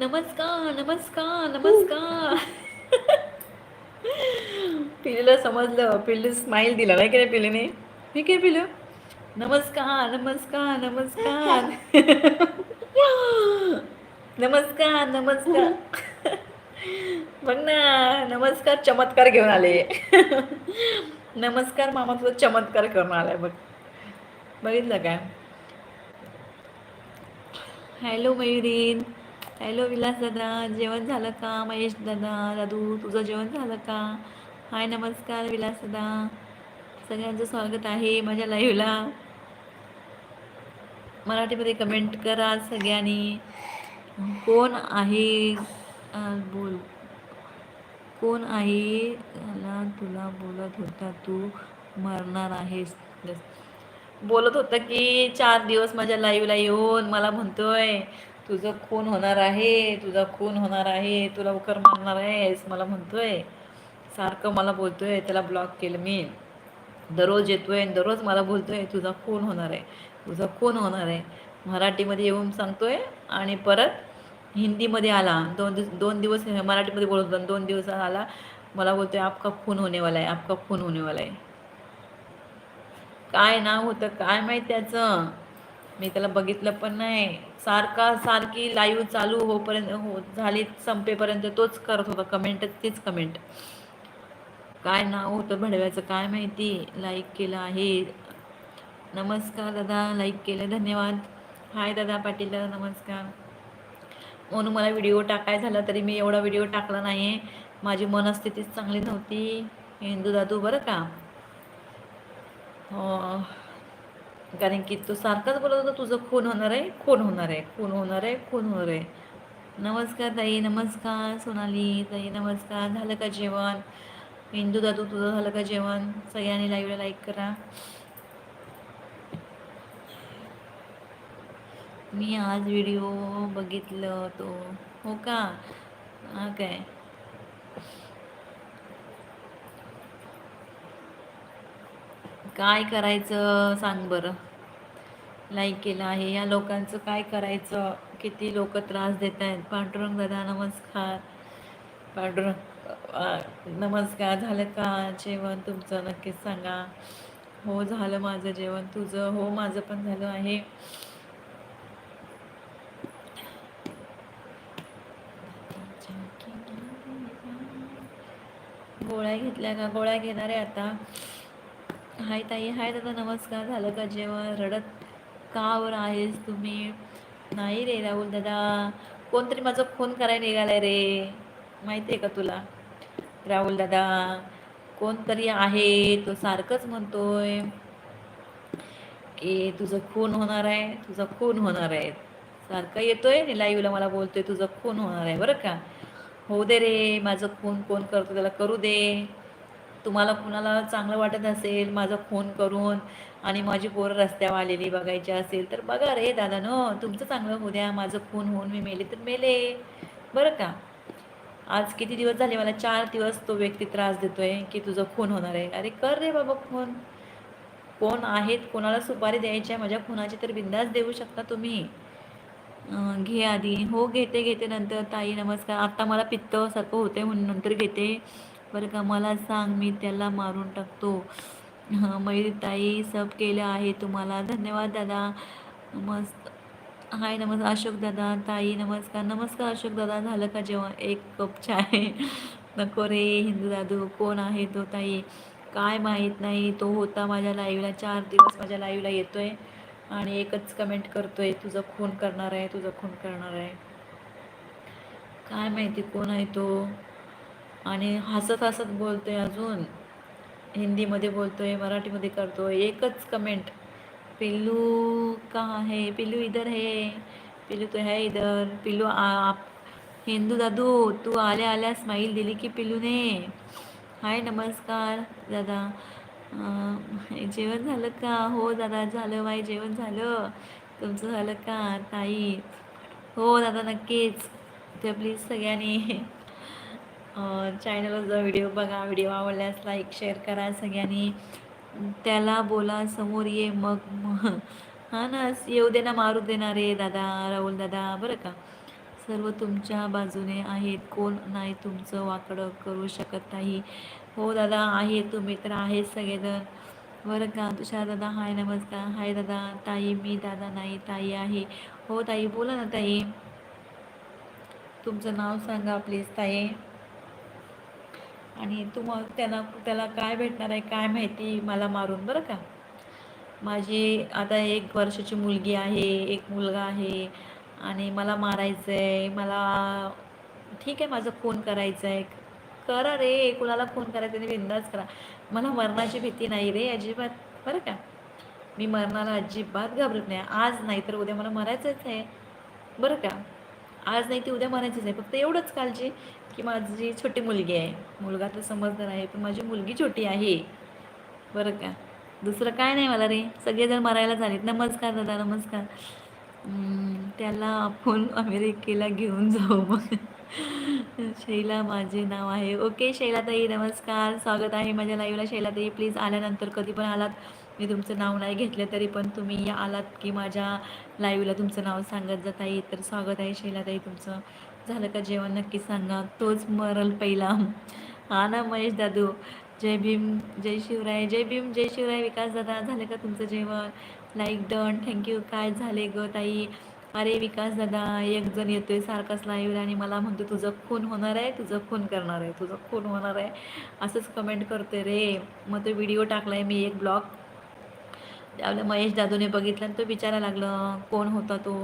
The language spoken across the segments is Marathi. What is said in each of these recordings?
नमस्कार नमस्कार नमस्कार. पिल्लूला समजलं पिल्लू स्माईल दिला नाही की नाही पिल्लूने? मी काय पिल्लू? नमस्कार नमस्कार नमस्कार. नमस्कार नमस्कार. बघ ना नमस्कार चमत्कार घेऊन आले. नमस्कार मामा तुझा चमत्कार करून आलाय बघ. बघितलं काय हॅलो मयुरीन हॅलो विलास दादा जेवण झालं का? महेश दादा दादू तुझं जेवण झालं का? हाय नमस्कार विलास दादा सगळ्यांचं स्वागत आहे माझ्या लाईव्हला मराठीमध्ये कमेंट करा सगळ्यांनी. कोण आहे? बोल. कोण आहे? तुला बोलत होता तू मरणार आहेस. बोलत होता की चार दिवस माझ्या लाईव्हला येऊन मला म्हणतोय तुझं खून होणार आहे तुझा खून होणार आहे तू लवकर मारणार आहेस मला म्हणतोय. सारखं मला बोलतोय त्याला ब्लॉक केलं मी. दररोज येतोय दररोज मला बोलतोय तुझा खून होणार आहे. तुझा खून होणार आहे. मराठीमध्ये येऊन सांगतोय आणि परत हिंदीमध्ये आला. दोन दिवस दोन दिवस मराठीमध्ये बोलत होता. दोन दिवस आला मला बोलतोय आपका खून होणेवाला आहे आपका खून होणेवाला आहे. काय नाव होतं काय माहीत त्याचं? मी त्याला बघितलं पण नाही. सारखा सारखी लाईव्ह चालू होपर्यंत हो झाली संपेपर्यंत तोच करत होता. कमेंट तीच कमेंट काय नाव होतं भडव्याचं काय माहिती? लाईक केलं आहे. नमस्कार दादा लाईक केलं धन्यवाद. हाय दादा पाटील दादा नमस्कार. म्हणून मला व्हिडिओ टाकाय झाला तरी मी एवढा व्हिडिओ टाकला नाही माझी मनस्थितीच चांगली नव्हती. हिंदू दादू बरं का? हो. कारण की तो सारखाच बोलत होता तुझं खून होणार आहे खून होणार आहे खून होणार आहे खून होणार आहे. नमस्कार ताई नमस्कार सोनाली ताई नमस्कार. झालं का जेवण? हिंदू दादू तुझं झालं का जेवण? सगळ्यांनी लाईव्हला लाईक करा. मी आज व्हिडिओ बघितलं तो हो का? हां काय? काय करायचं सांग बरं. लाईक केलं आहे. या लोकांचं काय करायचं? किती लोक त्रास देत आहेत? पांडुरंग दादा नमस्कार. पांडुरंग नमस्कार. झालं का जेवण तुमचं? नक्कीच सांगा. हो झालं माझं जेवण. तुझं? हो माझं पण झालं आहे. गोळ्या घेतल्या का? गोळ्या घेणारे आता. हाय ताई हाय दादा नमस्कार. झालं का जेवण? रडत कावर आहेस तुम्ही? नाही रे राहुल दादा. कोणतरी माझं फोन करायला निघालाय रे. माहिती आहे का तुला? राहुल दादा कोणतरी आहे तो सारखंच म्हणतोय की तुझं खून होणार आहे तुझा खून होणार आहे. सारखं येतोय आणि लाईव्हला मला बोलतोय तुझं खून होणार आहे बरं का? होऊ दे रे माझं खून कोण करतो त्याला करू दे. तुम्हाला कुणाला चांगलं वाटत असेल माझा फोन करून आणि माझी पोरं रस्त्यावर आलेली बघायची असेल तर बघा रे दादा न तुमचं चांगलं होऊ द्या माझं खून होऊन मी मेले तर मेले. बरं का? आज किती दिवस झाले मला चार दिवस तो व्यक्ती त्रास देतोय की तुझं खून होणार आहे. अरे कर रे बाबा फोन कोण आहेत कोणाला सुपारी द्यायची आहे माझ्या खुनाची तर बिंदास देऊ शकता तुम्ही. घे आधी. हो घेते घेते नंतर. ताई नमस्कार. आता मला पित्त सारखं होते म्हणून नंतर घेते. बरं का मला सांग मी त्याला मारून टाकतो. मयुरीताई ताई सब केलं आहे तुम्हाला. धन्यवाद दादा. मस्त. हाय नमस्कार अशोक दादा. ताई नमस्कार. नमस्कार अशोक दादा. झालं का जेव्हा एक कप चाय. नको रे हिंदू दादू. कोण आहे तो ताई? काय माहीत नाही. तो होता माझ्या लाईव्हला चार दिवस माझ्या लाईव्हला आहे आणि एकच कमेंट करतो आहे तुझं खून करणार आहे तुझं खून करणार आहे. काय माहिती कोण आहे तो? आणि हसत हसत बोलतो आहे अजून. हिंदीमध्ये बोलतो आहे मराठीमध्ये करतो आहे एकच कमेंट पिल्लू कहाँ है? पिल्लू इधर है. पिल्लू तो है इधर. पिल्लू आ- आप हिंदू दादू तू आल्या आल्या स्माईल दिली की पिल्लूने. हाय नमस्कार दादा. जेवण झालं का? हो दादा झालं बाई जेवण झालं. तुमचं झालं का ताई? हो दादा नक्कीच. तर प्लीज सगळ्यांनी. चॅनलवर जो व्हिडिओ बघा. व्हिडिओ आवडल्यास लाईक शेअर करा सगळ्यांनी. त्याला बोला समोर ये मग मग ना येऊ दे ना मारू देणार रे दादा राहुल दादा बरं का? सर्व तुमच्या बाजूने आहेत. कोण नाही तुमचं वाकडं करू शकत नाही. हो दादा आहे. तुम्ही तर आहेत सगळेजण. बरं का? तुषार दादा हाय नमस्कार. हाय दादा ताई मी दादा नाही ताई आहे. हो ताई बोला ना ताई. तुमचं नाव सांगा प्लीज ताई. आणि तुम्हा त्याला त्याला काय भेटणार आहे काय माहिती मला मारून बरं का? माझी आता एक वर्षाची मुलगी आहे एक मुलगा आहे आणि मला मारायचं आहे मला ठीक आहे माझं खून करायचं आहे करा रे कुणाला खून करायचं नाही बिंदाच करा. मला मरणाची भीती नाही रे अजिबात बरं का? मी मरणाला अजिबात घाबरत नाही. आज नाही तर उद्या मला मरायचंच आहे बरं का? आज नाही ती उद्या मरायचीच आहे. फक्त एवढंच काळजी की माझी छोटी मुलगी आहे. मुलगा तर समजदार आहे पण माझी मुलगी छोटी आहे. बरं का? दुसरं काय नाही मला रे. सगळेजण मरायला झालेत नमस्कार दादा नमस्कार. त्याला आपण अमेरिकेला घेऊन जाऊ मग शैला माझे नाव आहे. ओके शैलाताई नमस्कार. स्वागत आहे माझ्या लाईव्हला शैलाताई प्लीज आल्यानंतर कधी पण आलात. मी तुमचं नाव नाही घेतलं तरी पण तुम्ही या आलात की माझ्या लाईव्हला तुमचं नाव सांगत जात आहे तर स्वागत आहे शैलाताई तुमचं. झालं का जेवण? नक्की सांगा. तोच मरल पहिला हा ना महेश दादू. जय भीम जय शिवराय. जय भीम जय शिवराय. विकास दादा झालं का तुमचं जेवण? लाईक डन थँक्यू काय झाले ग ताई? अरे विकास दादा एक जण येतोय सारखाच लाईव्ह आणि मला म्हणतो तुझं खून होणार आहे तुझं खून करणार आहे तुझं खून होणार आहे. असंच कमेंट करते रे. मग तो व्हिडिओ टाकलाय मी एक ब्लॉग त्यावेळेला महेश दादूने बघितलं तो विचारायला लागलं कोण होता तो?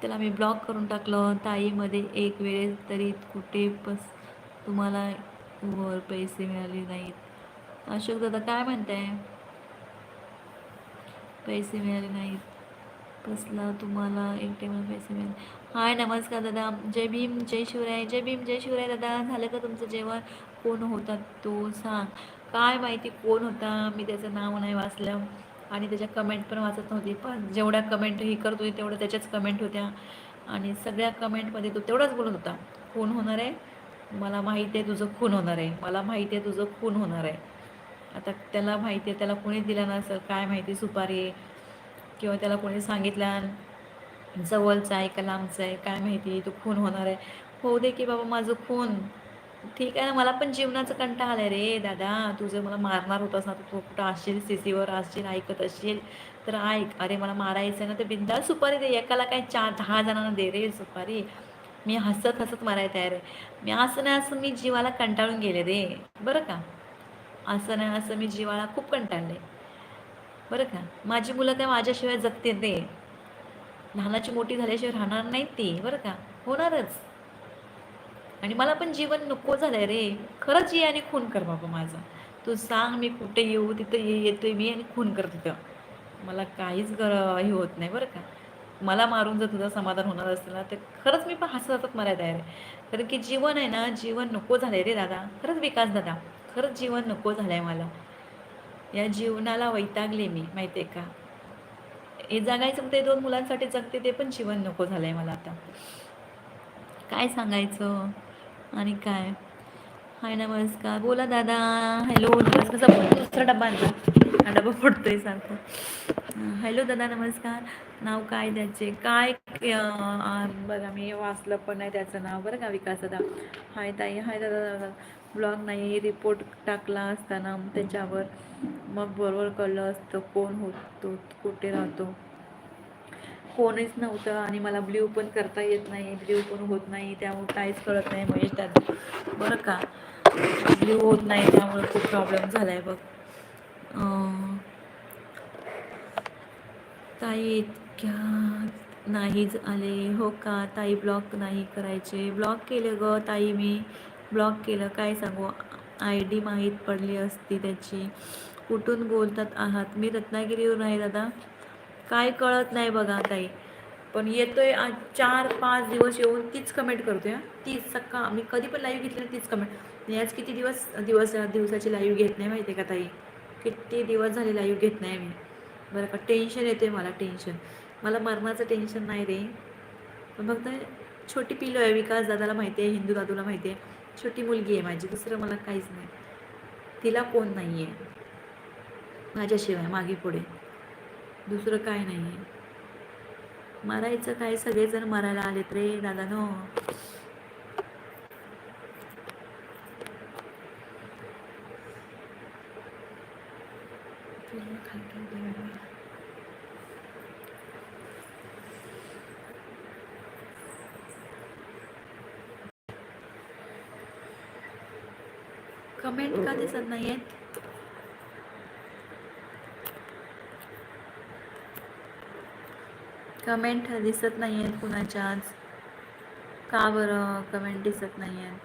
त्याला मी ब्लॉक करून टाकलं. ताईमध्ये एक वेळेस तरी कुठे पस तुम्हाला वर पैसे मिळाले नाहीत. अशोक दादा काय म्हणताय? पैसे मिळाले नाहीत. कसला तुम्हाला एक टेबल पैसे मिळाले? हाय नमस्कार दादा. जय भीम जय शिवराय. जय भीम जय शिवराय दादा. झालं का तुमचं जेवण? कोण होता तो सांग. काय माहिती कोण होता? मी त्याचं नाव नाही वाचलं. आणि त्याच्या कमेंट पण वाचत नव्हती. पण जेवढ्या कमेंट ही करत होती तेवढ्या त्याच्याच कमेंट होत्या. आणि सगळ्या कमेंटमध्ये तो तेवढाच बोलत होता. खून होणार आहे. मला माहिती आहे तुझं खून होणार आहे. मला माहिती आहे तुझं खून होणार आहे. आता त्याला माहिती आहे त्याला कोणी दिलं नसेल काय माहिती सुपारी किंवा त्याला कोणी सांगितलं जवळचं आहे का लांबचं आहे? काय माहिती तो खून होणार आहे. होऊ दे की बाबा माझं खून ठीक आहे ना मला पण जीवनाचं कंटाळा आलं रे. दादा तुझं मला मारणार होतास ना तू कुठं असशील? सी सीवर असशील ऐकत असशील? तर ऐक. अरे मला मारायचं आहे ना तर बिंदा सुपारी दे. एकाला काय चार दहा जणांना दे रे सुपारी. मी हसत हसत मारायला तयार आहे. मी असं नाही असं मी जीवाला कंटाळून गेले रे. बरं का? असं नाही असं मी जीवाला खूप कंटाळले. बरं का? माझी मुलं काय माझ्याशिवाय जगते ते लहानाची मोठी झाल्याशिवाय राहणार नाहीत ती. बरं का? होणारच. आणि मला पण जीवन नको झालंय रे. खरंच ये आणि खून कर बाबा माझा. तू सांग मी कुठे येऊ तिथं ये येतोय मी आणि खून कर तिथं. मला काहीच गर हे होत नाही बरं का. मला मारून जर तुझं समाधान होणार असेल ना तर खरंच मी पण हसत हसत मला तयार आहे. कारण की जीवन आहे ना जीवन नको झालंय रे दादा. खरंच विकास दादा. खरंच जीवन नको झालंय मला. या जीवनाला वैतागले मी माहिती आहे का? हे जगायचं ते दोन मुलांसाठी जगते ते पण जीवन नको झालंय मला आता. काय सांगायचं? आणि काय? हाय नमस्कार. बोला दादा. हॅलो नमस्कार दुसरा डबा आणला. हा डबा फुटतोय सारखं. हॅलो दादा नमस्कार. नाव काय त्याचे? काय बघा मी वाचलं पण नाही त्याचं नाव. बरं का विकास दादा? हाय ताई. हाय दादा दादा. ब्लॉग नाही रिपोर्ट टाकला असताना त्याच्यावर. मग बरोबर कळलं असतं कोण होतो कुठे राहतो. कोणीच नव्हतं आणि मला ब्ल्यू पण करता येत नाही ब्ल्यू पण होत नाही त्यामुळे काहीच कळत नाही महेश दादा. बरं का? ब्ल्यू होत नाही त्यामुळे खूप प्रॉब्लेम झाला आहे बघ ताई इतक्या नाहीच आले हो का? ताई ब्लॉक नाही करायचे. ब्लॉक केले ग ताई मी. ब्लॉक केलं. काय सांगू? आय डी माहीत पडली असती त्याची. कुठून बोलतात आहात? मी रत्नागिरीवरून आहे दादा. काय कळत नाही बघा ताई. पण येतोय आज चार पाच दिवस येऊन तीच कमेंट करतोय तीच सकाळ मी कधी पण लाईव्ह घेतली तीच कमेंट आज किती दिवस दिवस दिवसाची लाईव्ह घेत नाही माहिती आहे का ताई? किती दिवस झाले लाईव्ह घेत नाही मी. बरं का टेन्शन येते मला टेन्शन मला मरणाचं टेन्शन नाही रे. पण फक्त छोटी पिलो आहे विकास दादाला माहिती आहे हिंदू दादूला माहिती आहे छोटी मुलगी आहे माझी दुसरं मला काहीच नाही. तिला कोण नाही आहे माझ्याशिवाय मागे पुढे. दुसरं काय नाही आहे मारायचं काय? सगळेजण मरायला आलेत रे दादा नो. कमेंट का दिसत नाहीयेत? कमेंट दिसत नाही आहेत कुणाच्याच. का बरं कमेंट दिसत नाही आहेत